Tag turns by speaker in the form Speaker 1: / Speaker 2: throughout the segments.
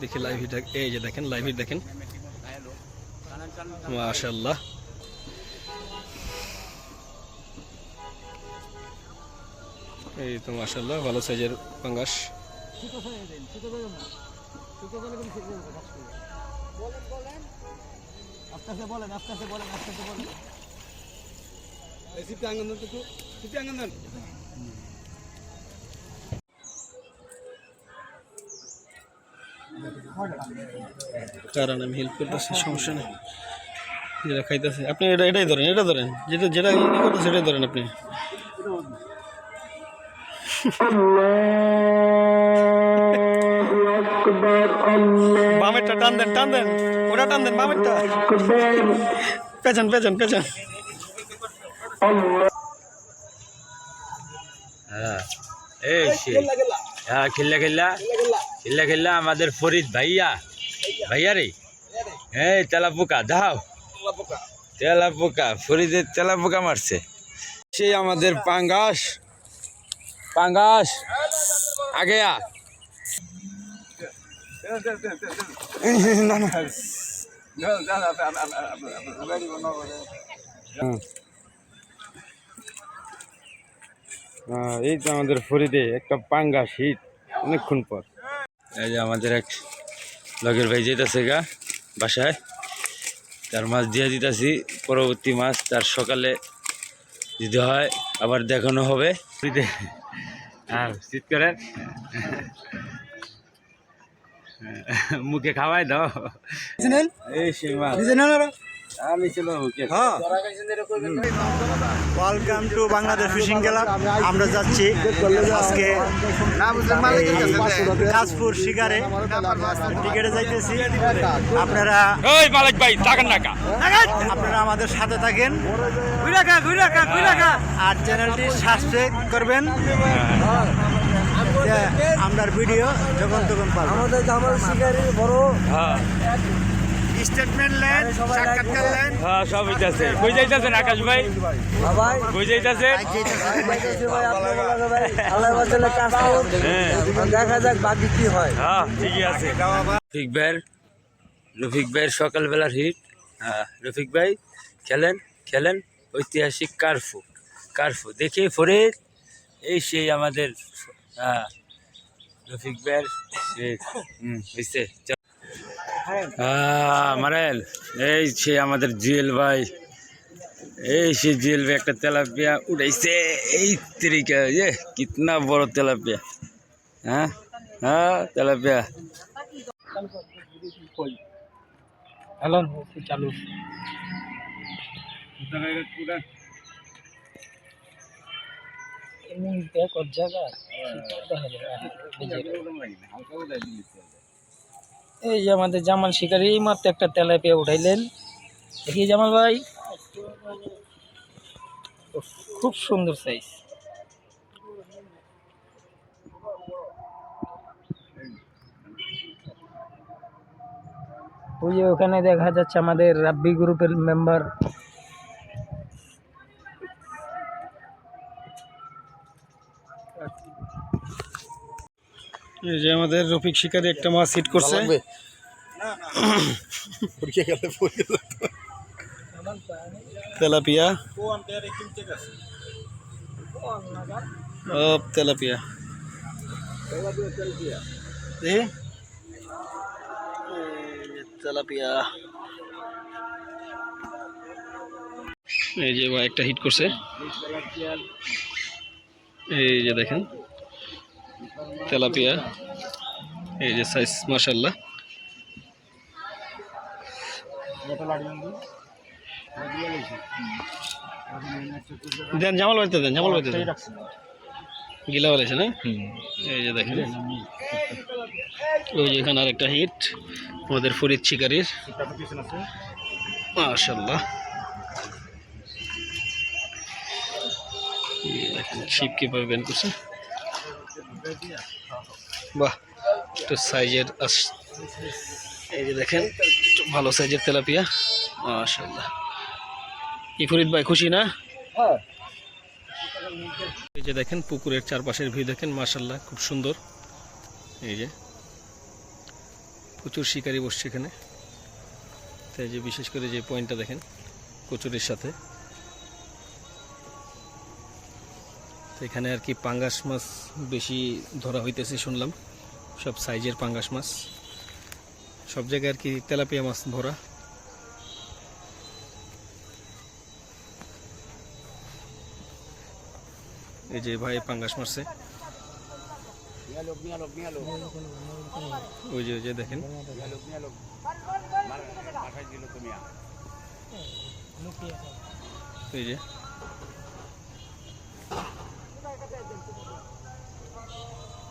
Speaker 1: দেখি লাইভ এই যে দেখেন লাইভ দেখেন। মাশাল্লাহ এই তো মাশাল্লাহ ভালো সাইজের পাঙ্গাস। কারণ আমি হেল্প করতেছি, সমস্যা নেই। যেটা খাইতেছে। আপনি এটা এটাই ধরেন, এটা ধরেন। যেটা যেটা ই করতেছে ধরেন আপনি। বামেরটা টান দেন টান দেন। ওটা টান দেন, বামেরটা। পেছান পেছান পেছান
Speaker 2: হ্যাঁ। এই হ্যাঁ খেললা খেললা। খেললা খেললা আমাদের ফরিদ ভাইয়া। ভাইয়া রে? এই তেলা পোকা দাও তেলা পোকা ফরিদের তেলা পোকা মারছে। সেই আমাদের পাঙ্গাস। পাঙ্গাস আগে আ। না না আহ, এই তো আমাদের ফরিদে একটা পাঙ্গাস হিট অনেকক্ষণ পর। এই যে আমাদের এক লগের ভাই যেতেছে গা বাসায়। তার মাছ দিয়ে দিতেছি পরবর্তী মাছ তার সকালে যদি হয় আবার দেখানো হবে। আর শীত করেন মুখে খাওয়াই দাও। এই সেই মাছ। আমি ছিল মুখে
Speaker 3: welcome to Bangladesh fishing club আমরা যাচ্ছি আজকে এই কাশপুর শিকারে। টিকেটে যাইতেছি। আপনারা
Speaker 2: মালিক ভাই
Speaker 3: আপনারা আমাদের সাথে থাকেন। আর চ্যানেলটি সাবস্ক্রাইব করবেন। যে আমরার ভিডিও যখন তখন পাবেন আমাদের জামাল শিকারির বড়
Speaker 2: হ্যাঁ।
Speaker 3: স্টেটমেন্ট লেন সাক্ষাৎকার লেন।
Speaker 2: হ্যাঁ সব হইতাছে। কই যাইতাছেন আকাশ ভাই? কই যাইতাছেন? হ্যাঁ।
Speaker 3: দেখা যাক বাকি কি হয়।
Speaker 2: হ্যাঁ ঠিকই আছে। রফিক ভাইয়ের রফিক ভাইয়ের সকালবেলার হিট। হ্যাঁ রফিক ভাই খেলেন খেলেন ঐতিহাসিক কারফু। কারফু দেখে ফরিদ এই সেই আমাদের হ্যাঁ রফিক ভাইয়ের হয়েছে মারেল এই সে আমাদের জুয়েল ভাই এই সে জুয়েল ভাই একটা তেলাপিয়া উঠাইছে এই তরিকা এ কিতনা বড় তেলাপিয়া হ্যাঁ? হ্যাঁ তেলাপিয়া।
Speaker 1: চালু। এই যে আমাদের জামাল শিকারি, এই মাত্র একটা তেলাপিয়া উঠাইলেন। দেখি জামাল ভাই। খুব সুন্দর সাইজ ওই যে ওখানে দেখা যাচ্ছে আমাদের রাব্বি গ্রুপের মেম্বার এই যে আমাদের রফিক শিকারি একটা মাছ হিট করছে। তেলাপিয়া। ও তেলাপিয়া দেখি এই যে তেলাপিয়া। এই যে ভাই একটা হিট করছে। এই যে দেখেন। তেলাপিয়া। এই যে সাইজ মাশাল্লাহ দেন জামাল বাড়িতে দেন জামাল বাড়িতে দেন। গিলা বলেছে না? এই যে দেখেন। ওই যে এখানে আরেকটা হিট আমাদের ফরিদ শিকারির। মাশাল্লাহ ছিপ কীভাবে বেন করছে। বাহ, একটু সাইজের আস এই যে দেখেন ভালো সাইজের তেলাপিয়া। মাশাল্লাহ কি ভাই, খুশি না? এই যে দেখেন, পুকুরের চারপাশের ভিউ দেখেন মাশাল্লাহ খুব সুন্দর। এই যে, প্রচুর শিকারি বসছে এখানে। তাই যে বিশেষ করে যে পয়েন্টটা দেখেন, কচুরির সাথে। এখানে আর কি পাঙ্গাস মাছ বেশি ধরা হইতেছে শুনলাম। সব সাইজের পাঙ্গাস মাছ। সব জায়গায় আর কি তেলাপিয়া মাছ ভরা এই যে ভাই পাঙ্গাস মারছে। ওই যে ওই যে দেখেন। এই যে।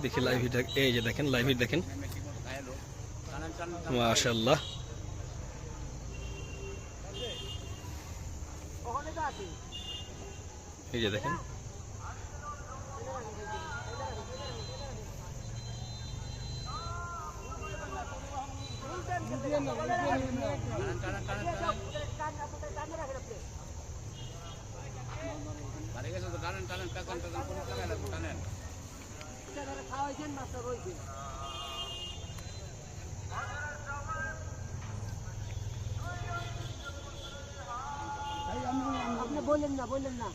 Speaker 1: দেখি লাইভ এই যে দেখেন লাইভ দেখেন। মাশাল্লাহ এই যে দেখেন।
Speaker 4: আপনি বললেন না বললেন না।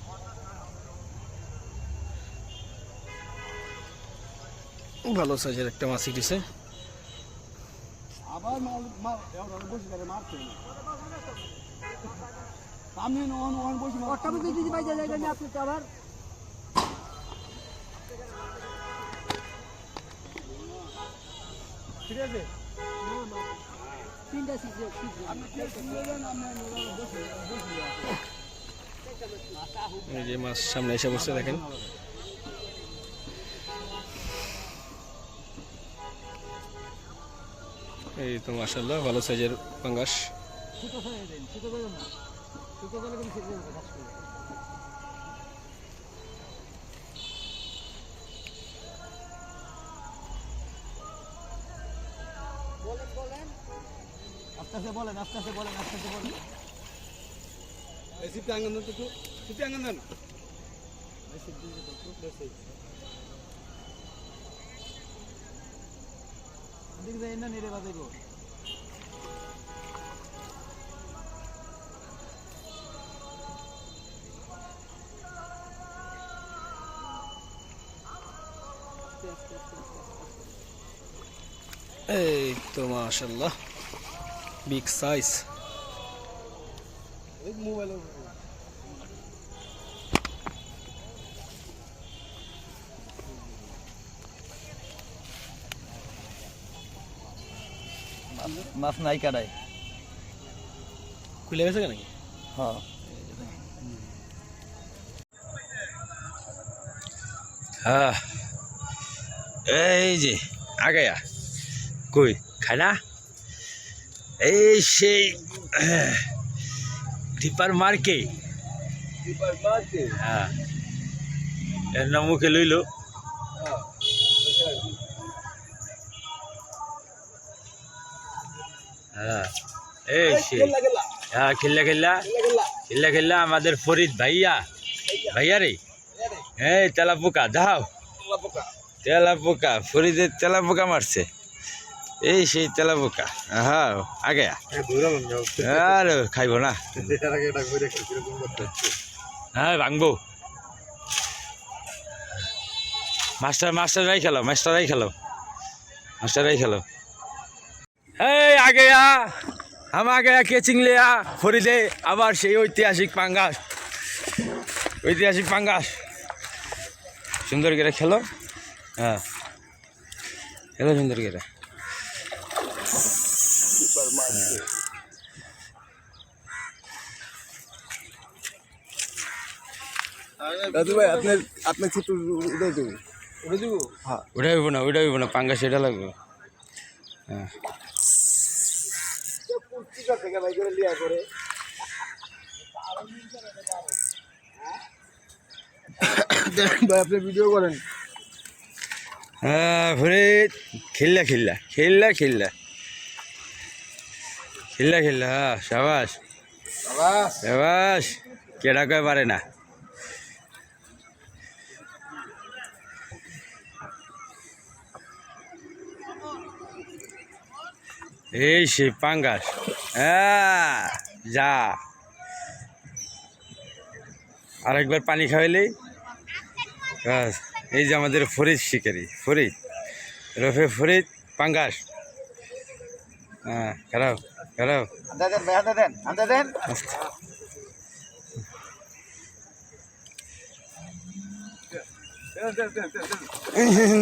Speaker 1: ভালো সাইজের একটা মাছ দিছে।
Speaker 5: আবার মাল মাল এবার বসে করে মারছে। আমি নন ওয়ান বসে
Speaker 4: মধ্যে যদি বাইরে যাবেন আপনি আবার
Speaker 5: ঠিক আছে?
Speaker 4: তিনটা
Speaker 1: এই যে মাছ সামনে এসে বসে দেখেন। এই তো মাসাল্লাহ ভালো সাইজের পাঙ্গাস।
Speaker 4: না সুতো ফেলে কিন্তু
Speaker 5: আস্তে বলেন আস্তে আস্তে বলেন আস্তে আস্তে বলেন। এই সিপটা আঙ্গন তো একটু সিপটা আঙ্গন দেন বেশি দিক না নেড়ে বাজাইবো।
Speaker 1: এই তো মাশাল্লাহ বিগ সাইজ
Speaker 5: মাছ নাই কাটায়
Speaker 1: খুলে গেছে নাকি?
Speaker 5: হ্যাঁ।
Speaker 2: হ্যাঁ। এই যে আগায়া। কই খায় না এই সেই টিপার মার্কে হ্যাঁ। এর নাম মুখে লইল। হ্যাঁ এই সেই। হ্যাঁ খেললা খেললা খেললা খেললা আমাদের ফরিদ ভাইয়া। ভাইয়া। রে? এই তেলা পোকা দাও তেলা পোকা ফরিদের তেলা পোকা মারছে। এই সেই তেলা বোকা হ্যাঁ আগে আর খাইব না। হ্যাঁ ভাঙবো। মাস্টার মাস্টাররাই খেলো মাস্টাররাই খেলো। মাস্টাররাই খেলো। এই আগে আ। হাম আগে কেচিং লে আ? ফরিদে আবার সেই ঐতিহাসিক পাঙ্গাস। ঐতিহাসিক পাঙ্গাস। সুন্দর করে খেলো। হ্যাঁ। খেলো সুন্দর করে।
Speaker 5: দাদু ভাই আপনি আপনি ছোট উড়ে দেবো। উড়ে দেবো? হ্যাঁ
Speaker 2: ওটা হইব না ওটা হইব না পাঙ্গাস এটা লাগবে। হ্যাঁ।
Speaker 5: থেকে ভাই করে লিয়া করে। ভাই আপনি ভিডিও করেন।
Speaker 2: হ্যাঁ ফরিদ খেললা খেললা খেললা খেললা। খেললা খেললা হ্যাঁ সাবাস। সাবাস কেডা কয় পারে না। এই সে পাঙ্গাস। হ্যাঁ যা। আরেকবার পানি খাওয়াইলেই। এই যে আমাদের ফরিদ শিকারি ফরিদ। রফে ফরিদ পাঙ্গাস। হ্যাঁ খারাপ খারাপ
Speaker 3: দেন ভাই দেন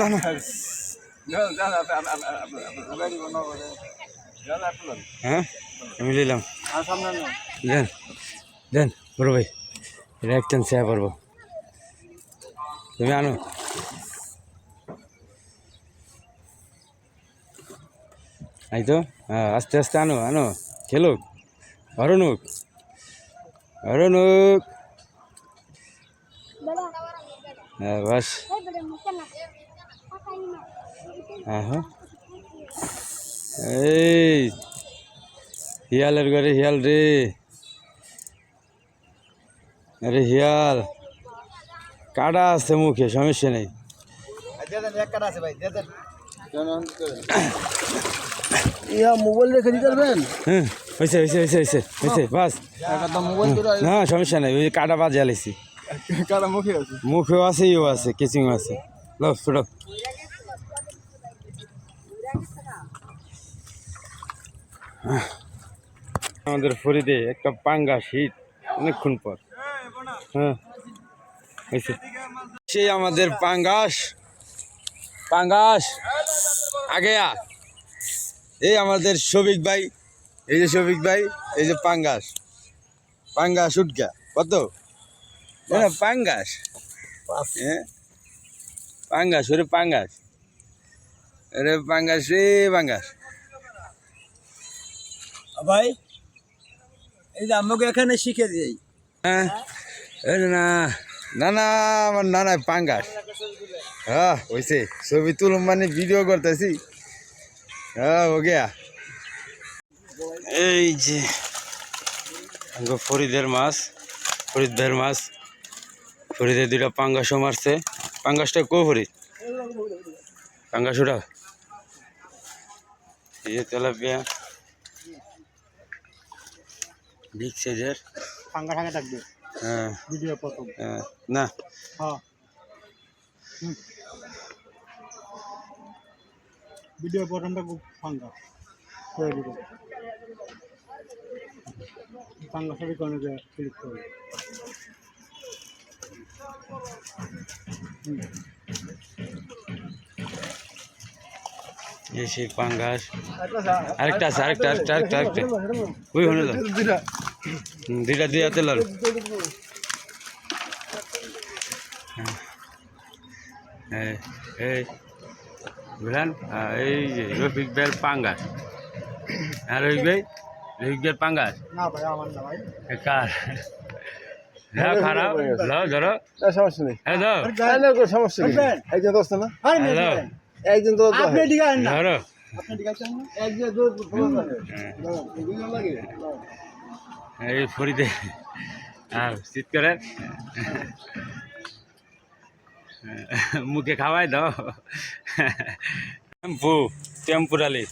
Speaker 2: না না হ্যাঁ আমি নিলাম দেন দেন বড় ভাই এটা একটান সেয়া পারব। তুমি আনো। এই তো হ্যাঁ আস্তে আস্তে আনো আনো। খেলুক অরণুক। অরণুক। হ্যাঁ বাস। হ্যাঁ হ্যাঁ এই হিয়ালের ঘরে হিয়াল রে। আরে হিয়াল। কাটা আছে মুখে সমস্যা নেই।
Speaker 4: ইয়া মোবাইল রেখে দিতে পারবেন?
Speaker 2: হ্যাঁ হয়েছে হয়েছে হয়েছে হয়েছে হয়েছে বাস।
Speaker 4: একটা মোবাইল করে
Speaker 2: না সমস্যা নেই ওই কাটা বাজে আলাইছি
Speaker 3: কাটা মুখে আছে।
Speaker 2: মুখেও আছে ইও আছে কেচিংও আছে। লো ছোটো। আমাদের ফরিদে একটা পাঙ্গা শীত অনেকক্ষণ পর। হ্যাঁ সেই আমাদের পাঙ্গাস পাঙ্গাস আগে আ। এই আমাদের শফিক ভাই এই যে শফিক ভাই এই যে পাঙ্গাস। পাঙ্গাস উটকা কত? না পাঙ্গাস। হ্যাঁ পাঙ্গাস ওরে পাঙ্গাস। আরে পাঙ্গাস রে পাঙ্গাস।
Speaker 4: ভাই এই যে আমাকে এখানে শিখে দিই।
Speaker 2: হ্যাঁ? না না না আমার না না পাঙ্গাস। হ্যাঁ হয়েছে ছবি তুলুম মানে ভিডিও করতেছি। হ্যাঁ ও গিয়া। এই যে ফরিদের মাছ ফরিদ ভাইয়ের মাছ। ফরিদের দুটা পাঙ্গাসও মারছে। পাঙ্গাসটা কো ফরিদ? পাঙ্গাসটা এই যে তেলাপিয়া। বিগ সাইজের।
Speaker 3: ফাঙ্গা ঠাঙ্গা থাকবে।
Speaker 2: হ্যাঁ।
Speaker 3: ভিডিও প্রথম।
Speaker 2: হ্যাঁ, না।
Speaker 3: হ্যাঁ। ভিডিও প্রথমটা খুব ফাঙ্গা। করে। দিব ফাঙ্গা সবই কোনো ক্লিক করবে।
Speaker 2: এই সেই পাঙ্গাস। আরেকটা আছে আরেকটা আরেকটা আরেকটা আরেকটা। ওই হলো দুইটা দুই হাতে লড়। এই এই বুঝলেন? এই যে রফিক ভাইয়ের পাঙ্গাস। হ্যাঁ রফিক ভাই রফিক ভাইয়ের পাঙ্গাস?
Speaker 3: না ভাই আমার না ভাই।
Speaker 2: এ কার? হ্যাঁ খারাপ লো ধরো।
Speaker 5: সমস্যা নেই।
Speaker 2: হ্যাঁ ধরো।
Speaker 5: সমস্যা নেই। একজন দোস্ত না?
Speaker 3: আরে
Speaker 5: একজন তো
Speaker 2: ধরো। হ্যাঁ।
Speaker 5: লাগে।
Speaker 2: এই ফরিদে আর শীত করে মুখে খাওয়াই দাও। টেম্পু টেম্পুরালি।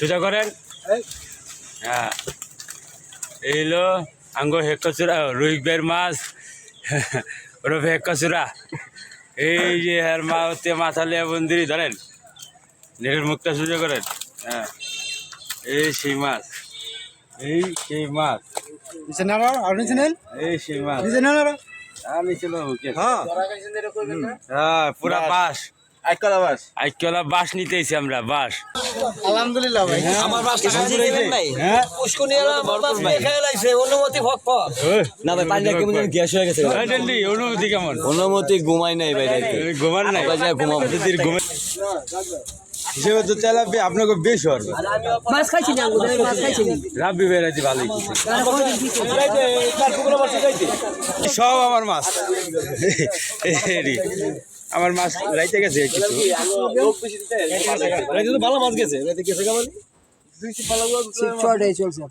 Speaker 2: সোজা করেন। হ্যাঁ। এই হলো আঙ্গ হেকচুরা রুই বের মাছ। ওরফে হেকচুরা এই যে হের মা হতে মাথা লিয়া বন্দিরি ধরেন। নেটের মুখটা সোজা করেন। হ্যাঁ। এই সেই মাছ। এই সেই মাছ।
Speaker 3: নিচে নাড়া আর নিচে নেন।
Speaker 2: এই সেই মাছ।
Speaker 3: নিচে
Speaker 2: আমি ছিল ওকে
Speaker 3: হ্যাঁ।
Speaker 2: হ্যাঁ পুরা বাস।
Speaker 5: একলা বাস।
Speaker 2: আইকলা বাস নিতেছি আমরা বাস।
Speaker 3: আলহামদুলিল্লাহ ভাই।
Speaker 4: আমার বাসটা সাজিয়ে দিবেন ভাই
Speaker 2: হ্যাঁ।
Speaker 4: উস্কুনি আমার বাস খেয়ে লাইছে অনুমতি ফক ফক না ভাই পানিটা কেমন গ্যাস হয়ে গেছে। অনুমতি ঘুমাই নাই ভাই
Speaker 2: ঘুমান নাই।
Speaker 4: ঘুমাবো।
Speaker 2: হিসেবে তো চালাবে আপনাকে বেশ হবে
Speaker 6: মাছ খাইছি না মাছ খাইছি না।
Speaker 2: রাব্বি বেড়াইতে ভালোই সব আমার মাছ। এরি, আমার মাছ রাইতে গেছে কিছু।
Speaker 4: রাইতে তো ভালো মাছ গেছে। রাইতে গেছে কেমন
Speaker 6: শর্ট চলছে।